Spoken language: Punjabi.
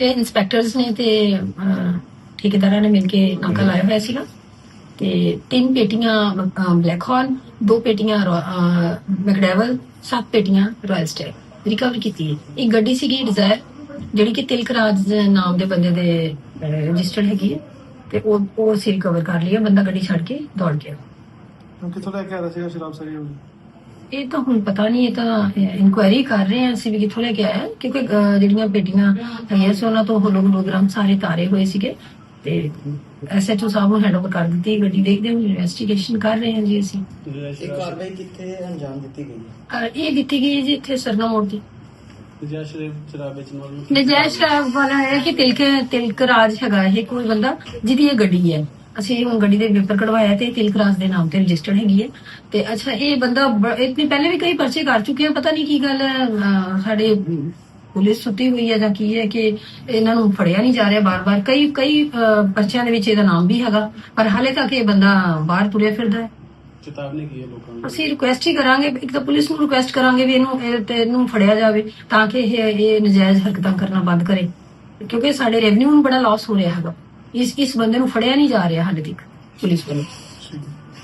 ਇਹ ਇਨਸਪੈਕਟਰਸ ਨੇ ਤੇ ਠੇਕੇਦਾਰਾਂ ਨੇ ਮਿਲ ਕੇ ਨਾਕਾ ਲਾਇਆ ਹੋਇਆ ਸੀਗਾ। ਤੇ ਤਿੰਨ ਪੇਟੀਆਂ ਬਲੈਕ ਹਾਰਨ ਦੋ ਪੇਟੀਆਂ ਮੈਕਡੈਵਲ ਸੱਤ ਪੇਟੀਆਂ ਰਾਇਲ ਸਟੈਗ ਰਿਕਵਰ ਕੀਤੀ ਇੱਕ ਗੱਡੀ ਸੀਗੀ ਡਿਜ਼ਾਇਰ ਜਿਹੜੀ ਕਿ ਤਿਲਕ ਰਾਜ ਦੇ ਨਾਮ ਦੇ ਬੰਦੇ ਦੇ ਰਜਿਸਟਰਡ ਹੈਗੀ ਹੈ। ਤੇ ਉਹ ਉਹ ਅਸੀਂ ਰਿਕਵਰ ਕਰ ਲਿਆ ਬੰਦਾ ਗੱਡੀ ਛੱਡ ਕੇ ਦੌੜ ਗਿਆ। ਕਿੱਥੋਂ ਲੈ ਕੇ ਆ ਰਿਹਾ ਸੀਗਾ ਸ਼ਰਾਬ ਸਾਰੀ ਇਹ ਤਾਂ ਹੁਣ ਪਤਾ ਨਹੀਂ ਇਹ ਤਾਂ ਇਨਕੁਆਇਰੀ ਕਰ ਰਹੇ ਹਾਂ ਅਸੀਂ ਵੀ ਕਿੱਥੋਂ ਲੈ ਕੇ ਆਇਆ ਕਿਉਂਕਿ ਅਹ, ਜਿਹੜੀਆਂ ਪੇਟੀਆਂ ਹੈਗੀਆਂ ਸੀ ਉਹਨਾਂ ਤੋਂ ਹੋਲੋਗ੍ਰਾਮ ਸਾਰੇ ਤਾਰੇ ਹੋਏ ਸੀਗੇ। ਤੇ ਐਸਐਚਓ ਸਾਹਿਬ ਨੂੰ ਹੈਂਡਓਵਰ ਕਰ ਦਿੱਤੀ ਗੱਡੀ ਦੇਖਦੇ ਹਾਂ ਇਨਵੈਸਟੀਗੇਸ਼ਨ ਕਰ ਰਹੇ ਹਾਂ ਜੀ ਅਸੀਂ। ਇਹ ਕਾਰਵਾਈ ਕਿੱਥੇ ਅੰਜਾਮ ਦਿੱਤੀ ਗਈ ਹੈ? ਅਹ, ਇਹ ਦਿੱਤੀ ਗਈ ਹੈ ਜੀ ਇੱਥੇ ਸਰਨਾ ਮੋੜ ਦੀ ਨੂੰ। ਨਜਾਇਜ਼ ਸ਼ਰਾਬ ਵਾਲਾ ਹੈ ਕਿ ਤਿਲਕ ਤਿਲਕ ਰਾਜ ਹੈਗਾ ਇਹ ਕੋਈ ਬੰਦਾ ਜਿਹਦੀ ਇਹ ਗੱਡੀ ਹੈ। ਅਸੀਂ ਹੁਣ ਗੱਡੀ ਦੇ ਪੇਪਰ ਕਢਵਾਇਆ ਤੇ ਤਿਲਕ ਰਾਜ ਦੇ ਨਾਮ ਤੇ ਰਜਿਸਟਰਡ ਹੈਗੀ ਹੈ। ਤੇ ਅੱਛਾ ਇਹ ਬੰਦਾ ਬ- ਇਤਨੇ ਪਹਿਲੇ ਵੀ ਕਈ ਪਰਚੇ ਕਰ ਚੁੱਕੇ ਆ ਪਤਾ ਨਹੀਂ ਕੀ ਗੱਲ ਹੈ ਅਹ, ਸਾਡੇ ਪੁਲਿਸ ਸੁੱਤੀ ਹੋਈ ਹੈ ਜਾਂ ਕੀ ਹੈ ਕਿ ਇਹਨਾਂ ਨੂੰ ਫੜਿਆ ਨਹੀਂ ਜਾ ਰਿਹਾ ਬਾਰ-ਬਾਰ। ਕਈ ਕਈ ਅਹ, ਪਰਚਿਆਂ ਦੇ ਵਿੱਚ ਇਹਦਾ ਨਾਮ ਵੀ ਹੈਗਾ ਪਰ ਹਾਲੇ ਤੱਕ ਇਹ ਬੰਦਾ ਬਾਹਰ ਤੁਰਿਆ ਫਿਰਦਾ ਹੈ। ਚੇਤਾਵਨੀ ਕੀ ਹੈ ਲੋਕਾਂ ਨੂੰ? ਅਸੀਂ ਰਿਕੁਐਸਟ ਹੀ ਕਰਾਂਗੇ ਇੱਕ ਤਾਂ ਪੁਲਿਸ ਨੂੰ ਰਿਕੁਐਸਟ ਕਰਾਂਗੇ ਵੀ ਇਹਨੂੰ ਇਹ- ਤੇ ਇਹਨੂੰ ਫੜਿਆ ਜਾਵੇ ਤਾਂ ਕਿ ਇਹ ਇਹ ਨਜਾਇਜ਼ ਹਰਕਤਾਂ ਕਰਨਾ ਬੰਦ ਕਰੇ। ਕਿਉਂਕਿ ਸਾਡੇ ਰੈਵਨਿਊ ਨੂੰ ਬੜਾ ਲਾਸ ਹੋ ਰਿਹਾ ਹੈਗਾ। ਇਸ ਇਸ ਬੰਦੇ ਨੂੰ ਫੜਿਆ ਨਹੀਂ ਜਾ ਰਿਹਾ ਹਾਲੇ ਤੱਕ ਪੁਲਿਸ ਵੱਲੋਂ।